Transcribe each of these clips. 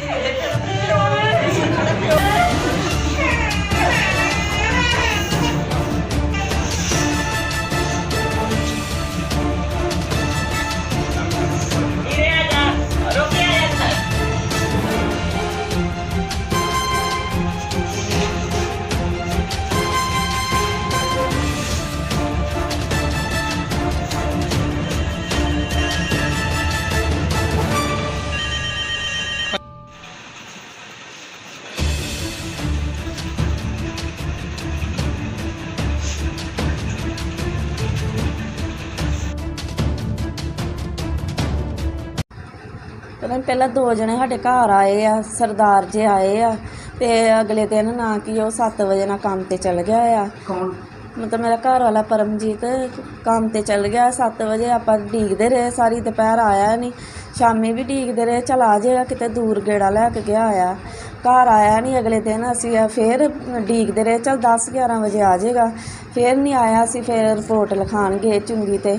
Yeah. ਪਤਾ ਨੀ ਪਹਿਲਾਂ ਦੋ ਜਣੇ ਸਾਡੇ ਘਰ ਆਏ ਆ ਸਰਦਾਰ ਜੇ ਆਏ ਆ ਤੇ ਅਗਲੇ ਦਿਨ ਨਾ ਕਿ ਉਹ 7 ਵਜੇ ਨਾਲ ਕੰਮ ਤੇ ਚਲ ਗਿਆ ਆ। ਕੌਣ? ਮਤਲਬ ਮੇਰਾ ਘਰ ਵਾਲਾ ਪਰਮਜੀਤ ਕੰਮ ਤੇ ਚਲ ਗਿਆ 7 ਵਜੇ ਆਪਾਂ ਢੀਕਦੇ ਰਹੇ ਸਾਰੀ ਦੁਪਹਿਰ ਆਇਆ ਨਹੀਂ ਸ਼ਾਮੀ ਵੀ ਢੀਕਦੇ ਰਹੇ ਚਲ ਆ ਜਾਏਗਾ ਕਿਤੇ ਦੂਰ ਗੇੜਾ ਲੈ ਕੇ ਗਿਆ ਆ। ਘਰ ਆਇਆ ਨਹੀਂ ਅਗਲੇ ਦਿਨ ਅਸੀਂ ਫੇਰ ਢੀਕਦੇ ਰਹੇ ਚਲ 10 11 ਵਜੇ ਆ ਜਾਏਗਾ। ਫੇਰ ਨਹੀਂ ਆਇਆ ਅਸੀਂ ਫੇਰ ਰਿਪੋਰਟ ਲਿਖਾਣ ਗਏ ਚੁੰਗੀ ਤੇ।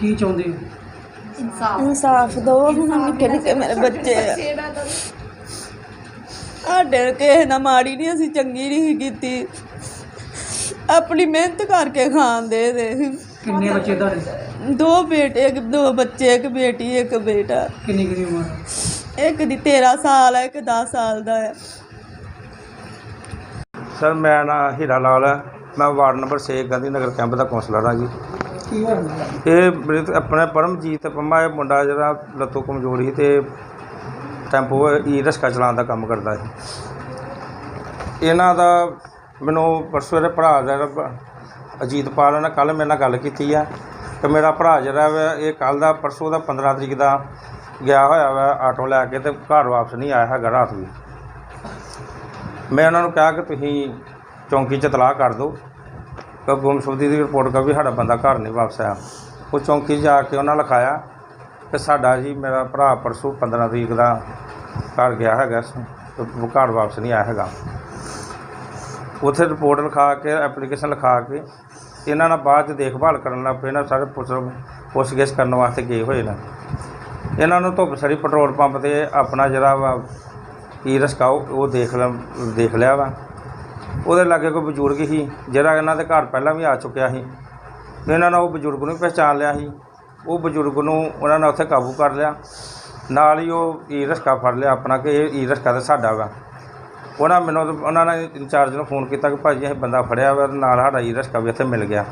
ਕੀ ਚਾਹੁੰਦੇ ਇਨਸਾਫ। ਦੋ ਹੁਣ ਨਿੱਕੇ ਨਿੱਕੇ ਮੇਰੇ ਬੱਚੇ ਆ। ਸਾਡੇ ਕਿਸੇ ਨਾਲ ਮਾੜੀ ਨਹੀਂ ਅਸੀਂ ਚੰਗੀ ਨਹੀਂ ਕੀਤੀ। ਆਪਣੀ ਮਿਹਨਤ ਕਰਕੇ ਖਾਂਦੇ ਦੇ ਕਿੰਨੇ ਬੱਚੇ ਤੁਹਾਡੇ? ਦੋ ਬੇਟੇ ਇੱਕ ਦੋ ਬੱਚੇ ਇੱਕ ਬੇਟੀ ਇੱਕ ਬੇਟਾ। ਕਿੰਨੀ ਕਿੰਨੀ ਉਮਰ? ਇੱਕ ਦੀ 13 ਸਾਲ ਹੈ ਇੱਕ 10 ਸਾਲ ਦਾ ਹੈ ਸਰ ਮੇਰਾ ਨਾਂ ਹੀਰਾ ਲਾਲ ਹੈ ਮੈਂ ward number 6 Gandhi Nagar camp ਦਾ ਕੌਂਸਲਰ ਹਾਂ ਜੀ। ਕੀ ਹੋਇਆ? ਇਹ ਮੇਰੇ ਆਪਣੇ ਆਪਣਾ ਪਰਮਜੀਤ ਪੰਮਾ, ਇਹ ਮੁੰਡਾ ਜਿਹੜਾ ਲੱਤੋਂ ਕਮਜ਼ੋਰ ਸੀ ਤੇ ਟੈਂਪੋ ਈ ਰਿਕਸ਼ਾ ਚਲਾਉਣ ਦਾ ਕੰਮ ਕਰਦਾ ਸੀ। ਇਹਨਾਂ ਦਾ ਮੈਨੂੰ ਪਰਸੋਂ ਇਹਦੇ ਭਰਾ ਦਾ ਜਿਹੜਾ ਅਜੀਤਪਾਲ ਨੇ ਕੱਲ ਮੇਰੇ ਨਾਲ ਗੱਲ ਕੀਤੀ ਆ ਕਿ ਮੇਰਾ ਭਰਾ ਜਿਹੜਾ ਵਾ, ਇਹ ਕੱਲ ਦਾ ਪਰਸੋਂ ਦਾ 15 ਤਰੀਕ ਦਾ ਗਿਆ ਹੋਇਆ ਵਾ ਆਟੋ ਲੈ ਕੇ ਤੇ ਘਰ ਵਾਪਸ ਨਹੀਂ ਆਇਆ ਹੈਗਾ ਰਾਤ ਵੀ ਮੈਂ ਉਹਨਾਂ ਨੂੰ ਕਿਹਾ ਕਿ ਤੁਸੀਂ ਚੌਂਕੀ 'ਚ ਤਲਾਹ ਕਰ ਦਿਓ। ਕਿ ਗੁੰਮਸ਼ੁਦਗੀ ਦੀ ਰਿਪੋਰਟ ਕਰ ਵੀ ਸਾਡਾ ਬੰਦਾ ਘਰ ਨਹੀਂ ਵਾਪਸ ਆਇਆ। ਉਹ ਚੌਂਕੀ ਜਾ ਕੇ ਉਹਨਾਂ ਲਿਖਾਇਆ ਕਿ ਸਾਡਾ ਜੀ ਮੇਰਾ ਭਰਾ ਪਰਸੋਂ 15 ਤਰੀਕ ਦਾ ਘਰ ਗਿਆ ਹੈਗਾ ਘਰ ਵਾਪਸ ਨਹੀਂ ਆਇਆ ਹੈਗਾ। ਉੱਥੇ ਰਿਪੋਰਟ ਲਿਖਾ ਕੇ ਐਪਲੀਕੇਸ਼ਨ ਲਿਖਾ ਕੇ ਇਹਨਾਂ ਨਾਲ ਬਾਅਦ 'ਚ ਦੇਖਭਾਲ ਕਰਨ ਲੱਗ ਪਏ ਨਾ, ਸਾਰੇ ਪੁੱਛ ਪੁੱਛਗਿੱਛ ਕਰਨ ਵਾਸਤੇ ਗਏ ਹੋਏ ਨੇ। ਇਹਨਾਂ ਨੂੰ ਧੁੱਪ ਸੜੀ, ਪੈਟਰੋਲ ਪੰਪ ਤੇ ਆਪਣਾ ਜਿਹੜਾ ਵਾ, ਕੀ ਰਸਕਾਓ ਉਹ ਦੇਖ ਲਿਆ ਦੇਖ ਲਿਆ ਵਾ। ਉਹਦੇ ਲਾਗੇ ਕੋਈ ਬਜ਼ੁਰਗ ਸੀ, ਜਿਹੜਾ ਇਹਨਾਂ ਦੇ ਘਰ ਪਹਿਲਾਂ ਵੀ ਆ ਚੁੱਕਿਆ ਸੀ। ਇਹਨਾਂ ਨੇ ਉਹ ਬਜ਼ੁਰਗ ਨੂੰ ਵੀ ਪਹਿਚਾਣ ਲਿਆ ਸੀ। ਉਹ ਬਜ਼ੁਰਗ ਨੂੰ ਉਹਨਾਂ ਨੇ ਉੱਥੇ ਕਾਬੂ ਕਰ ਲਿਆ। ਨਾਲ ਹੀ ਉਹ ਈ ਰਸਕਾ ਫੜ ਲਿਆ ਆਪਣਾ ਕਿ ਇਹ ਈ ਰਸਕਾ ਤਾਂ ਸਾਡਾ ਵਾ। ਉਹਨਾਂ ਮੈਨੂੰ ਉਹਨਾਂ ਨੇ ਇੰਚਾਰਜ ਨੂੰ ਫੋਨ ਕੀਤਾ ਕਿ ਭਾਜੀ ਅਸੀਂ ਬੰਦਾ ਫੜਿਆ ਵਾ ਤੇ ਨਾਲ ਸਾਡਾ ਈ ਰਸਕਾ ਵੀ ਇੱਥੇ ਮਿਲ ਗਿਆ।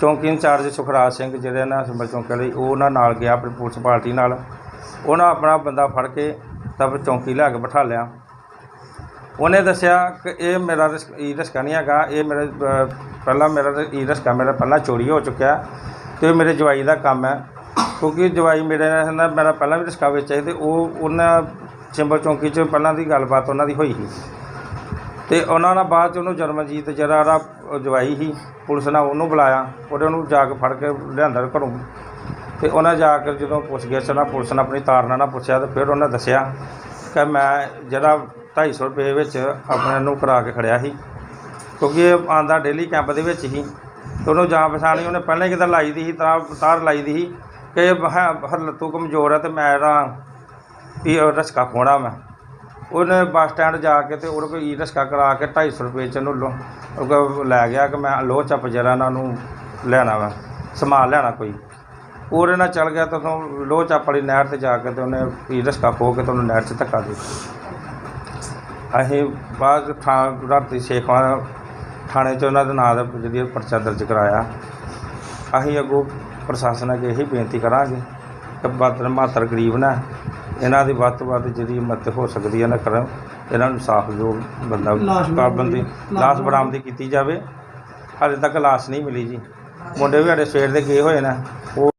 ਚੌਂਕੀ ਇੰਚਾਰਜ ਸੁਖਰਾਜ ਸਿੰਘ ਜਿਹੜੇ ਨਾ ਸਿੰਬਲ ਚੌਂਕੀ ਲਈ, ਉਹ ਉਹਨਾਂ ਨਾਲ ਗਿਆ ਆਪਣੀ ਪੁਲਿਸ ਪਾਰਟੀ ਨਾਲ। ਉਹਨਾਂ ਆਪਣਾ ਬੰਦਾ ਫੜ ਕੇ ਤਬ ਚੌਂਕੀ ਲਿਆ ਕੇ ਬਿਠਾ ਲਿਆ। ਉਹਨੇ ਦੱਸਿਆ ਕਿ ਇਹ ਮੇਰਾ ਰਿਸ- ਈ ਰਿਸਕਾ ਨਹੀਂ ਹੈਗਾ, ਇਹ ਮੇਰੇ ਪਹਿਲਾਂ ਮੇਰਾ ਈ ਰਿਸਕਾ ਮੇਰਾ ਪਹਿਲਾਂ ਚੋਰੀ ਹੋ ਚੁੱਕਿਆ ਤੇ ਇਹ ਮੇਰੇ ਜਵਾਈ ਦਾ ਕੰਮ ਹੈ। ਕਿਉਂਕਿ ਜਵਾਈ ਮੇਰੇ ਨਾਲ ਮੇਰਾ ਪਹਿਲਾਂ ਵੀ ਰਿਸਕਾ ਵਿੱਚ ਸੀ ਤੇ ਉਹ, ਉਹਨਾਂ ਚਿੰਬਲ ਚੌਂਕੀ 'ਚ ਪਹਿਲਾਂ ਦੀ ਗੱਲਬਾਤ ਉਹਨਾਂ ਦੀ ਹੋਈ ਸੀ। ਤੇ ਉਹਨਾਂ ਨਾਲ ਬਾਅਦ 'ਚ ਉਹਨੂੰ ਜਰਮਨਜੀਤ ਜਿਹੜਾ ਉਹਦਾ ਜਵਾਈ ਸੀ, ਪੁਲਿਸ ਨੇ ਉਹਨੂੰ ਬੁਲਾਇਆ, ਉਹਦੇ ਉਹਨੂੰ ਜਾ ਕੇ ਫੜ ਕੇ ਲਿਆਂਦਾ ਘਰੋਂ। ਤੇ ਉਹਨਾਂ ਜਾ ਕੇ ਜਦੋਂ ਪੁੱਛ ਗਿਆ ਨਾ ਪੁਲਿਸ ਨੇ ਆਪਣੀ ਤਾਰਨਾ ਨਾਲ ਪੁੱਛਿਆ ਤੇ ਫਿਰ ਉਹਨੇ ਦੱਸਿਆ ਕਿ ਮੈਂ ਜਿਹੜਾ 250 ਰੁਪਏ ਵਿੱਚ ਆਪਣੇ ਨੂੰ ਕਰਾ ਕੇ ਖੜਿਆ ਸੀ। ਕਿਉਂਕਿ ਇਹ ਆਂਦਾ ਡੇਲੀ ਕੈਂਪ ਦੇ ਵਿੱਚ ਹੀ। ਤੇ ਉਹਨੂੰ ਜਾਂ ਪਛਾਣੀ ਉਹਨੇ ਪਹਿਲਾਂ ਹੀ ਕਿਤੇ ਲਾਈ ਦੀ ਸੀ ਤਾਂ ਤਾਰ ਲਾਈ ਦੀ ਸੀ ਕਿ ਹਰਲਤੂ ਕਮਜ਼ੋਰ ਹੈ ਤੇ ਮੈਂ ਇਹਦਾ ਵੀ ਰਸਕਾ ਖੋਣਾ ਮੈਂ। ਉਹਨੇ ਬੱਸ ਸਟੈਂਡ ਜਾ ਕੇ ਤੇ ਉਹਦੇ ਕੋਲ ਈ ਰਸਕਾ ਕਰਾ ਕੇ 250 ਰੁਪਏ ਚ ਉਹਨੂੰ ਲੈ ਗਿਆ ਕਿ ਮੈਂ ਲੋਹ ਚੱਪ ਜਰਾ ਇਹਨਾਂ ਨੂੰ ਲੈਣਾ ਵਾ, ਸਮਾਨ ਲੈਣਾ ਕੋਈ। ਉਹਦੇ ਨਾਲ ਚੱਲ ਗਿਆ ਤਾਂ ਉਦੋਂ ਲੋਹ ਚੱਪ ਵਾਲੀ ਨਹਿਰ ਤੇ ਜਾ ਕੇ ਤੇ ਉਹਨੇ ਈ ਰਸਕਾ ਖੋ ਕੇ ਤੇ ਉਹਨੂੰ ਨਹਿਰ 'ਚ ਧੱਕਾ ਦੇ ਦਿੱਤਾ। ਅਸੀਂ ਬਾਅਦ ਥਾਂ ਰਾਤੀ ਸ਼ੇਖਵਾਂ ਥਾਣੇ 'ਚ ਉਹਨਾਂ ਦੇ ਨਾਂ ਦਾ ਜਿਹੜੀ ਪਰਚਾ ਦਰਜ ਕਰਾਇਆ। ਅਸੀਂ ਅੱਗੋਂ ਪ੍ਰਸ਼ਾਸਨ ਅੱਗੇ ਇਹੀ ਬੇਨਤੀ ਕਰਾਂਗੇ ਕਿ ਬਾਦਰ ਮਾਤਰ ਗਰੀਬ ਨਾ ਇਹਨਾਂ ਦੀ ਵੱਧ ਤੋਂ ਵੱਧ ਜਿਹੜੀ ਮਦਦ ਹੋ ਸਕਦੀ ਹੈ ਨਾ ਕਰਨ ਇਹਨਾਂ ਨੂੰ ਸਾਫ਼ ਜੋ ਬੰਦਾ ਕਾਰਬੰਦੀ ਲਾਸ਼ ਲਾਸ਼ ਬਰਾਮਦੀ ਕੀਤੀ ਜਾਵੇ। ਹਾਲੇ ਤੱਕ ਲਾਸ਼ ਨਹੀਂ ਮਿਲੀ ਜੀ। ਮੁੰਡੇ ਵੀ ਸਾਡੇ ਸਵੇਰ ਦੇ ਗਏ ਹੋਏ ਨੇ। ਉਹ